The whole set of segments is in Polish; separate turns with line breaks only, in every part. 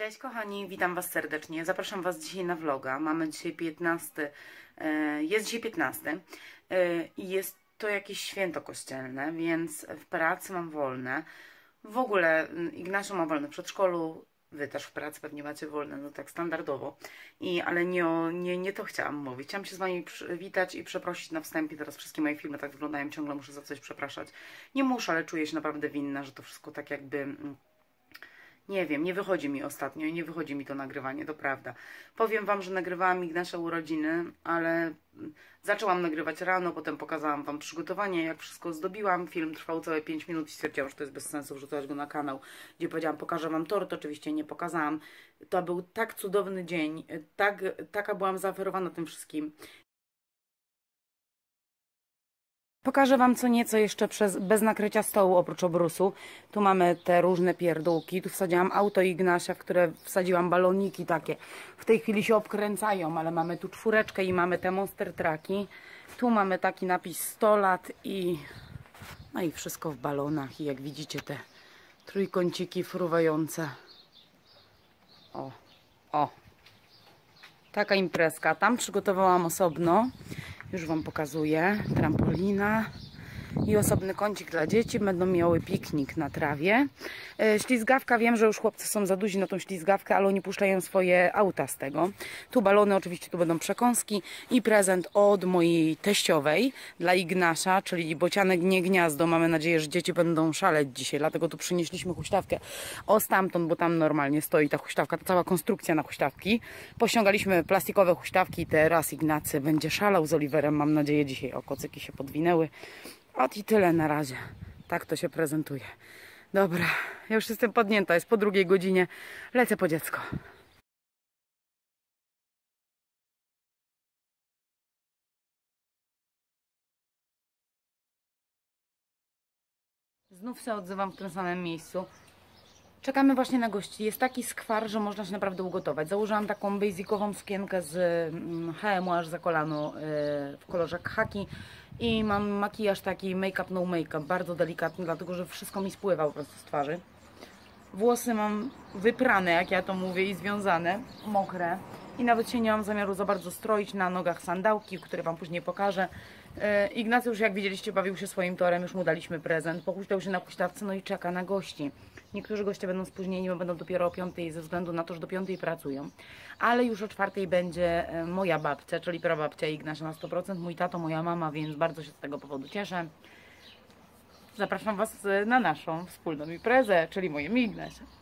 Cześć kochani, witam Was serdecznie. Zapraszam Was dzisiaj na vloga. Mamy dzisiaj 15, e, jest dzisiaj 15 e, i jest to jakieś święto kościelne, więc w pracy mam wolne. W ogóle mm, Ignacio ma wolne w przedszkolu, Wy też w pracy pewnie macie wolne, no tak standardowo. I, ale nie, nie, nie to chciałam mówić. Chciałam się z Wami przywitać i przeprosić na wstępie. Teraz wszystkie moje filmy tak wyglądają, ciągle muszę za coś przepraszać. Nie muszę, ale czuję się naprawdę winna, że to wszystko tak jakby mm, nie wiem, nie wychodzi mi ostatnio i nie wychodzi mi to nagrywanie, to prawda. Powiem Wam, że nagrywałam nasze urodziny, ale zaczęłam nagrywać rano, potem pokazałam Wam przygotowanie, jak wszystko zdobiłam. Film trwał całe 5 minut i stwierdziłam, że to jest bez sensu wrzucać go na kanał, gdzie powiedziałam, pokażę Wam tort, oczywiście nie pokazałam. To był tak cudowny dzień, tak, taka byłam zaoferowana tym wszystkim. Pokażę Wam co nieco jeszcze przez, bez nakrycia stołu oprócz obrusu. Tu mamy te różne pierdółki. Tu wsadziłam auto Ignasia, w które wsadziłam baloniki takie. W tej chwili się obkręcają, ale mamy tu czwóreczkę i mamy te monster traki. Tu mamy taki napis 100 lat i no i wszystko w balonach. I jak widzicie te trójkąciki fruwające. O, o. Taka imprezka. Tam przygotowałam osobno. Już Wam pokazuję. Trampolina i osobny kącik dla dzieci. Będą miały piknik na trawie. E, ślizgawka, wiem, że już chłopcy są za duzi na tą ślizgawkę, ale oni puszczają swoje auta z tego. Tu balony, oczywiście tu będą przekąski i prezent od mojej teściowej dla Ignasza, czyli bocianek nie gniazdo. Mamy nadzieję, że dzieci będą szaleć dzisiaj, dlatego tu przynieśliśmy huśtawkę o stamtąd, bo tam normalnie stoi ta huśtawka, ta cała konstrukcja na huśtawki. Pościągaliśmy plastikowe huśtawki, teraz Ignacy będzie szalał z Oliverem, mam nadzieję dzisiaj. O, kocyki się podwinęły. Ot i tyle na razie. Tak to się prezentuje. Dobra, ja już jestem podnięta, jest po drugiej godzinie. Lecę po dziecko. Znów się odzywam w tym samym miejscu. Czekamy właśnie na gości. Jest taki skwar, że można się naprawdę ugotować. Założyłam taką basicową sukienkę z HM aż za kolano y, w kolorze khaki i mam makijaż taki make-up no make-up, bardzo delikatny, dlatego że wszystko mi spływa po prostu z twarzy. Włosy mam wyprane, jak ja to mówię, i związane, mokre. I nawet się nie mam zamiaru za bardzo stroić na nogach sandałki, które Wam później pokażę. Ignacy już, jak widzieliście, bawił się swoim torem, już mu daliśmy prezent. Pochuśtał się na huśtawce, no i czeka na gości. Niektórzy goście będą spóźnieni, bo będą dopiero o piątej ze względu na to, że do piątej pracują. Ale już o czwartej będzie e, moja babcia, czyli prababcia Ignacia na 100%, mój tato, moja mama, więc bardzo się z tego powodu cieszę. Zapraszam Was e, na naszą wspólną imprezę, czyli moje Ignacia.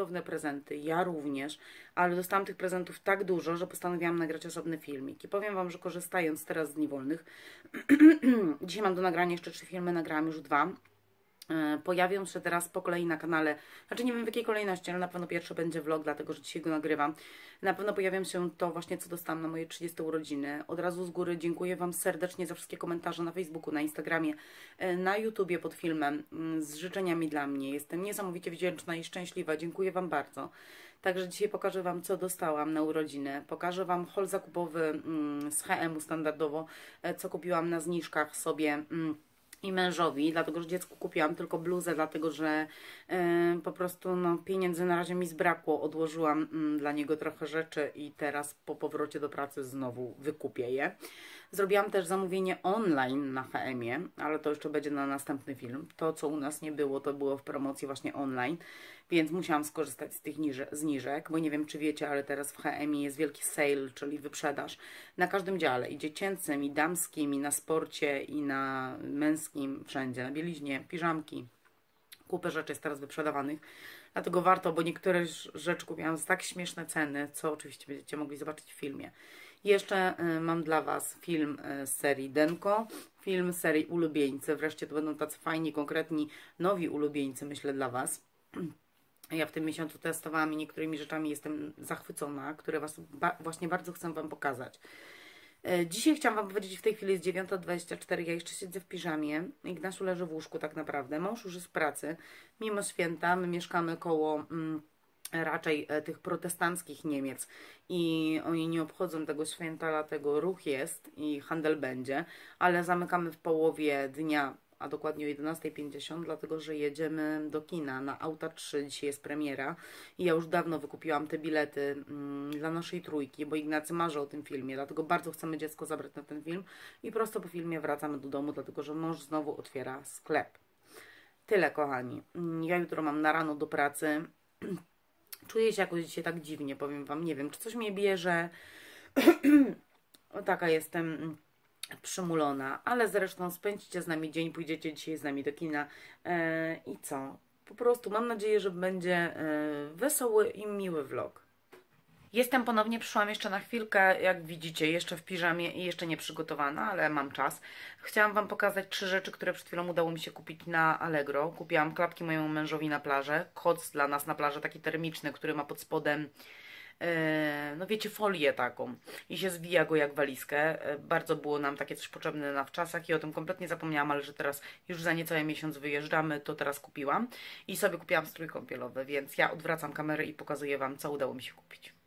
Cudowne prezenty, ja również, ale dostałam tych prezentów tak dużo, że postanowiłam nagrać osobny filmik. I powiem Wam, że korzystając teraz z niewolnych, dzisiaj mam do nagrania jeszcze trzy filmy, nagrałam już dwa, pojawią się teraz po kolei na kanale, znaczy nie wiem w jakiej kolejności, ale na pewno pierwszy będzie vlog, dlatego że dzisiaj go nagrywam. Na pewno pojawią się to właśnie, co dostałam na moje 30 urodziny. Od razu z góry dziękuję Wam serdecznie za wszystkie komentarze na Facebooku, na Instagramie, e, na YouTubie pod filmem mm, z życzeniami dla mnie. Jestem niesamowicie wdzięczna i szczęśliwa. Dziękuję Wam bardzo. Także dzisiaj pokażę Wam, co dostałam na urodziny. Pokażę Wam hol zakupowy mm, z HM-u standardowo, e, co kupiłam na zniżkach sobie mm, i mężowi, dlatego że dziecku kupiłam tylko bluzę, dlatego że yy, po prostu no, pieniędzy na razie mi zbrakło. Odłożyłam yy, dla niego trochę rzeczy i teraz po powrocie do pracy znowu wykupię je. Zrobiłam też zamówienie online na HM-ie, ale to jeszcze będzie na następny film. To, co u nas nie było, to było w promocji właśnie online, więc musiałam skorzystać z tych zniżek, bo nie wiem, czy wiecie, ale teraz w HM-ie jest wielki sale, czyli wyprzedaż na każdym dziale, i dziecięcym, i damskim, i na sporcie, i na męskim, wszędzie, na bieliźnie, piżamki. Kupę rzeczy jest teraz wyprzedawanych, dlatego warto, bo niektóre rzeczy kupiłam za tak śmieszne ceny, co oczywiście będziecie mogli zobaczyć w filmie. Jeszcze y, mam dla Was film y, z serii Denko, film z serii Ulubieńcy. Wreszcie to będą tacy fajni, konkretni, nowi ulubieńcy, myślę, dla Was. Ja w tym miesiącu testowałam i niektórymi rzeczami jestem zachwycona, które was ba właśnie bardzo chcę Wam pokazać. E, dzisiaj chciałam Wam powiedzieć, w tej chwili jest 9.24, ja jeszcze siedzę w piżamie. Ignasiu leży w łóżku tak naprawdę. Mąż już jest w pracy. Mimo święta, my mieszkamy koło... Mm, raczej e, tych protestanckich Niemiec i oni nie obchodzą tego święta, dlatego ruch jest i handel będzie, ale zamykamy w połowie dnia, a dokładnie o 11.50, dlatego że jedziemy do kina na Auta 3, dzisiaj jest premiera i ja już dawno wykupiłam te bilety mm, dla naszej trójki, bo Ignacy marzy o tym filmie, dlatego bardzo chcemy dziecko zabrać na ten film i prosto po filmie wracamy do domu, dlatego że mąż znowu otwiera sklep. Tyle, kochani. Mm, ja jutro mam na rano do pracy. Czuję się jakoś dzisiaj tak dziwnie, powiem Wam. Nie wiem, czy coś mnie bierze. taka jestem przymulona, ale zresztą spędzicie z nami dzień, pójdziecie dzisiaj z nami do kina e, i co? Po prostu mam nadzieję, że będzie e, wesoły i miły vlog. Jestem ponownie, przyszłam jeszcze na chwilkę, jak widzicie, jeszcze w piżamie i jeszcze nie przygotowana, ale mam czas. Chciałam Wam pokazać trzy rzeczy, które przed chwilą udało mi się kupić na Allegro. Kupiłam klapki mojemu mężowi na plażę, koc dla nas na plażę, taki termiczny, który ma pod spodem no wiecie, folię taką i się zwija go jak walizkę. E, bardzo było nam takie coś potrzebne na wczasach i o tym kompletnie zapomniałam, ale że teraz już za niecały miesiąc wyjeżdżamy, to teraz kupiłam i sobie kupiłam strój kąpielowy, więc ja odwracam kamerę i pokazuję Wam, co udało mi się kupić.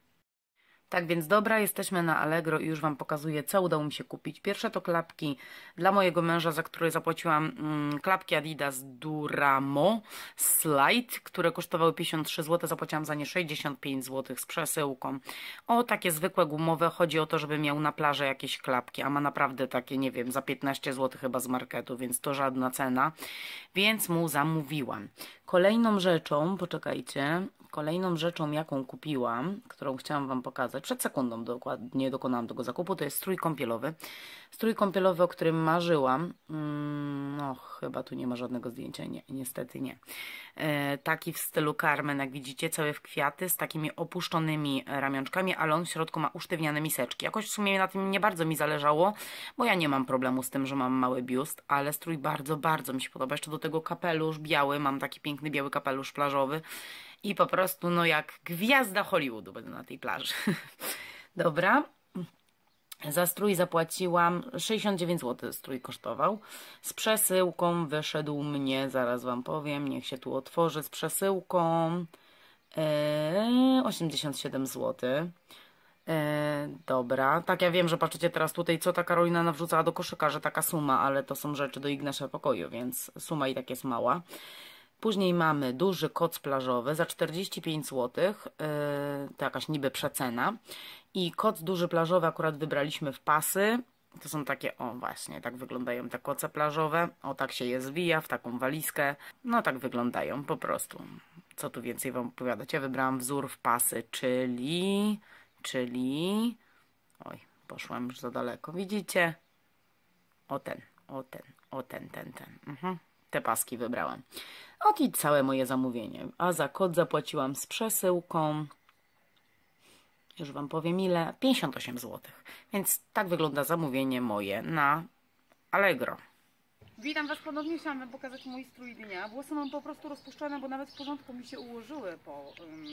Tak więc dobra, jesteśmy na Allegro i już Wam pokazuję, co udało mi się kupić. Pierwsze to klapki dla mojego męża, za które zapłaciłam mm, klapki Adidas Duramo Slide, które kosztowały 53 zł, zapłaciłam za nie 65 zł z przesyłką. O takie zwykłe gumowe, chodzi o to, żeby miał na plaży jakieś klapki, a ma naprawdę takie, nie wiem, za 15 zł chyba z marketu, więc to żadna cena, więc mu zamówiłam. Kolejną rzeczą, poczekajcie, Kolejną rzeczą, jaką kupiłam, którą chciałam Wam pokazać, przed sekundą dokładnie dokonałam tego zakupu, to jest strój kąpielowy. Strój kąpielowy, o którym marzyłam. Mm, no, chyba tu nie ma żadnego zdjęcia, nie, niestety nie. E, taki w stylu Carmen, jak widzicie, cały w kwiaty, z takimi opuszczonymi ramionczkami, ale on w środku ma usztywniane miseczki. Jakoś w sumie na tym nie bardzo mi zależało, bo ja nie mam problemu z tym, że mam mały biust, ale strój bardzo, bardzo mi się podoba. Jeszcze do tego kapelusz biały, mam taki piękny biały kapelusz plażowy i po prostu no jak gwiazda Hollywoodu będę na tej plaży. Dobra. Za strój zapłaciłam 69 zł strój kosztował. Z przesyłką wyszedł mnie, zaraz Wam powiem, niech się tu otworzy, z przesyłką e, 87 zł. E, dobra, tak ja wiem, że patrzycie teraz tutaj, co ta Karolina nawrzucała do koszyka, że taka suma, ale to są rzeczy do Ignasia pokoju, więc suma i tak jest mała. Później mamy duży koc plażowy za 45 zł, yy, to jakaś niby przecena. I koc duży plażowy akurat wybraliśmy w pasy. To są takie, o właśnie, tak wyglądają te koce plażowe. O tak się je zwija w taką walizkę. No tak wyglądają po prostu. Co tu więcej Wam opowiadać? Ja wybrałam wzór w pasy, czyli, czyli, oj, poszłam już za daleko. Widzicie? O ten, o ten, o ten, ten, ten. Mhm. Te paski wybrałam. Ot i całe moje zamówienie. A za kod zapłaciłam z przesyłką. Już Wam powiem ile. 58 zł. Więc tak wygląda zamówienie moje na Allegro. Witam Was ponownie. Chciałam pokazać mój strój dnia. Włosy mam po prostu rozpuszczone, bo nawet w porządku mi się ułożyły po um,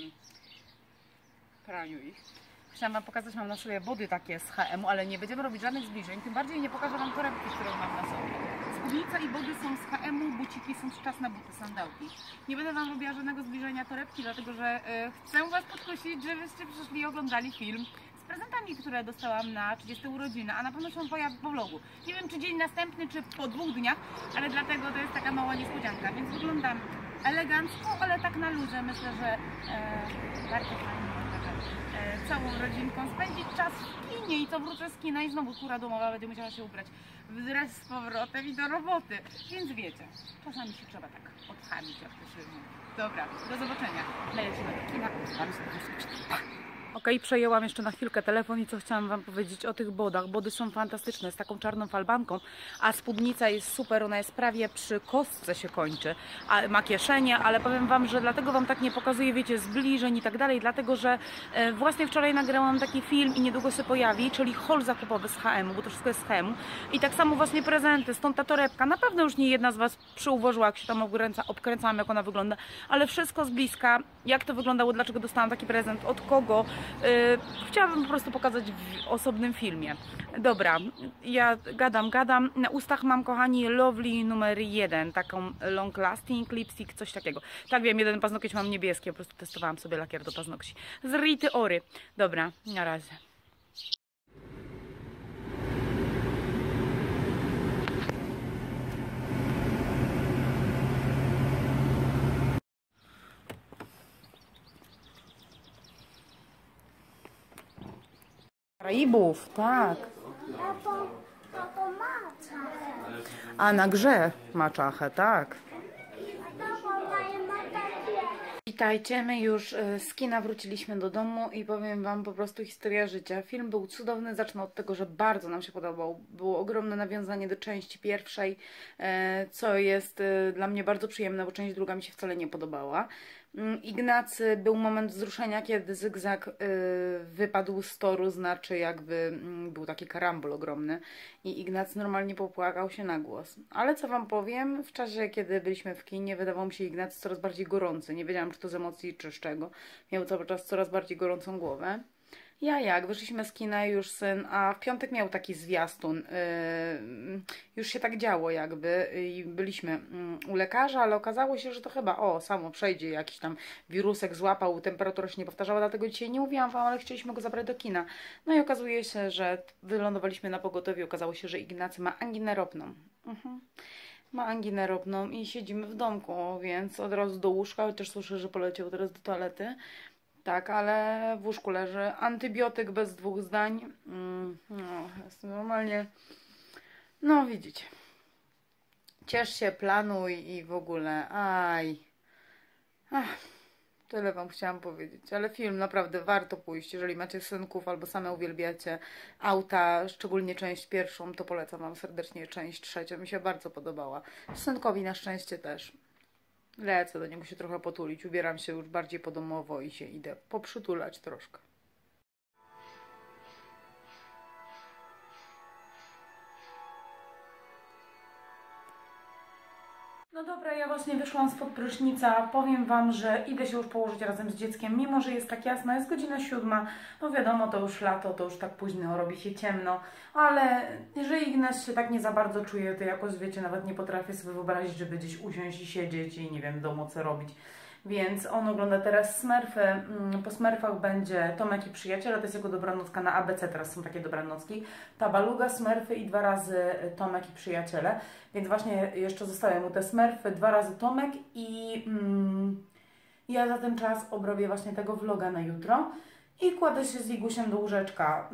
praniu ich. Chciałam Wam pokazać, mam na sobie body takie z H&M, ale nie będziemy robić żadnych zbliżeń, tym bardziej nie pokażę Wam torebki, które mam na sobie. Spódnica i body są z H&M, buciki są wczesne buty, sandałki. Nie będę Wam robiła żadnego zbliżenia torebki, dlatego że y, chcę Was podprosić, żebyście przyszli i oglądali film z prezentami, które dostałam na 30 urodziny, a na pewno się pojawi po vlogu. Nie wiem, czy dzień następny, czy po dwóch dniach, ale dlatego to jest taka mała niespodzianka, więc wyglądam elegancko, ale tak na luzie. Myślę, że e, bardzo fajnie całą rodzinką spędzić czas w kinie i co wrócę z kina i znowu kura domowa będzie musiała się ubrać w dres z powrotem i do roboty. Więc wiecie, czasami się trzeba tak odchamić, jak to się mówi. Dobra, do zobaczenia. Lecimy do kina. Mam sobie Ok, przejęłam jeszcze na chwilkę telefon i co chciałam Wam powiedzieć o tych bodach. Body są fantastyczne, z taką czarną falbanką, a spódnica jest super, ona jest prawie przy kostce się kończy, a ma kieszenie, ale powiem Wam, że dlatego Wam tak nie pokazuję, wiecie, zbliżeń i tak dalej, dlatego, że e, właśnie wczoraj nagrałam taki film i niedługo się pojawi, czyli haul zakupowy z HM, bo to wszystko jest z HM i tak samo właśnie prezenty, stąd ta torebka, na pewno już nie jedna z Was przyuważyła, jak się tam obkręca, obkręcałam, jak ona wygląda, ale wszystko z bliska, jak to wyglądało, dlaczego dostałam taki prezent, od kogo, chciałabym po prostu pokazać w osobnym filmie. Dobra, ja gadam, gadam. Na ustach mam, kochani, Lovely numer jeden, taką long lasting lipstick, coś takiego. Tak wiem, jeden paznokieć mam niebieski, po prostu testowałam sobie lakier do paznokci. Z Rity Ory. Dobra, na razie. Karaibów, tak.
Tato, tato ma czachę.
A na grze ma czachę, tak.
A.
Witajcie, my już e, z kina wróciliśmy do domu i powiem Wam po prostu historia życia. Film był cudowny, zacznę od tego, że bardzo nam się podobał. Było ogromne nawiązanie do części pierwszej, e, co jest e, dla mnie bardzo przyjemne, bo część druga mi się wcale nie podobała. Mm, Ignacy był moment wzruszenia, kiedy zygzak y, wypadł z toru, znaczy jakby mm, był taki karambol ogromny i Ignacy normalnie popłakał się na głos. Ale co Wam powiem, w czasie kiedy byliśmy w kinie wydawał mi się Ignacy coraz bardziej gorący. Nie wiedziałam czy to z emocji czy z czego. Miał cały czas coraz bardziej gorącą głowę. Ja jak, wyszliśmy z kina już syn, a w piątek miał taki zwiastun. Yy, już się tak działo jakby i byliśmy yy, u lekarza, ale okazało się, że to chyba o, samo przejdzie, jakiś tam wirusek złapał, temperatura się nie powtarzała, dlatego dzisiaj nie mówiłam wam, ale chcieliśmy go zabrać do kina. No i okazuje się, że wylądowaliśmy na pogotowiu, okazało się, że Ignacy ma anginę ropną. Mhm. Ma anginę ropną i siedzimy w domku, więc od razu do łóżka, chociaż słyszę, że poleciał teraz do toalety. Tak, ale w łóżku leży antybiotyk bez dwóch zdań. Mm, no, jest normalnie. No, widzicie. Ciesz się, planuj i w ogóle. Aj. Ach, tyle Wam chciałam powiedzieć. Ale film naprawdę warto pójść. Jeżeli macie synków albo same uwielbiacie auta, szczególnie część pierwszą, to polecam Wam serdecznie część trzecią. Mi się bardzo podobała. Synkowi na szczęście też. Lecę do niego się trochę potulić. Ubieram się już bardziej podomowo i się idę poprzytulać troszkę. No dobra, ja właśnie wyszłam spod prysznica. Powiem Wam, że idę się już położyć razem z dzieckiem, mimo że jest tak jasno, jest godzina siódma. No wiadomo, to już lato, to już tak późno, robi się ciemno. Ale jeżeli Ignaś się tak nie za bardzo czuje, to jakoś wiecie, nawet nie potrafię sobie wyobrazić, żeby gdzieś usiąść i siedzieć i nie wiem domu co robić. Więc on ogląda teraz Smurfy. Mm, Po Smurfach będzie Tomek i Przyjaciele, to jest jego dobranocka na ABC, teraz są takie dobranocki. Tabaluga, Smurfy i dwa razy Tomek i Przyjaciele. Więc właśnie jeszcze zostały mu te Smurfy, dwa razy Tomek i mm, ja za ten czas obrobię właśnie tego vloga na jutro i kładę się z Igusiem do łóżeczka.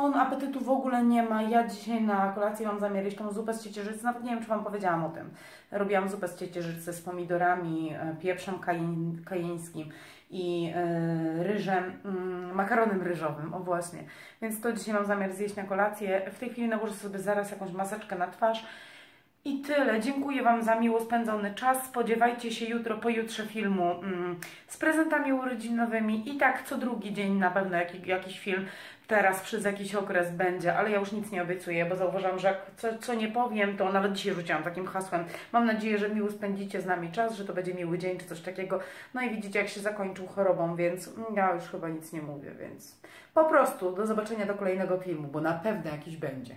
On apetytu w ogóle nie ma. Ja dzisiaj na kolację mam zamiar jeść tą zupę z ciecierzycy. Nawet nie wiem, czy Wam powiedziałam o tym. Robiłam zupę z ciecierzycy z pomidorami, e, pieprzem kajen, kajeńskim i e, ryżem, mm, makaronem ryżowym, o właśnie. Więc to dzisiaj mam zamiar zjeść na kolację. W tej chwili nałożę sobie zaraz jakąś maseczkę na twarz. I tyle. Dziękuję Wam za miło spędzony czas. Spodziewajcie się jutro, pojutrze filmu mm, z prezentami urodzinowymi. I tak co drugi dzień na pewno jakiś, jakiś film teraz przez jakiś okres będzie, ale ja już nic nie obiecuję, bo zauważam, że jak co, co nie powiem, to nawet dzisiaj rzuciłam takim hasłem. Mam nadzieję, że miło spędzicie z nami czas, że to będzie miły dzień czy coś takiego. No i widzicie, jak się zakończył chorobą, więc ja już chyba nic nie mówię, więc po prostu do zobaczenia do kolejnego filmu, bo na pewno jakiś będzie.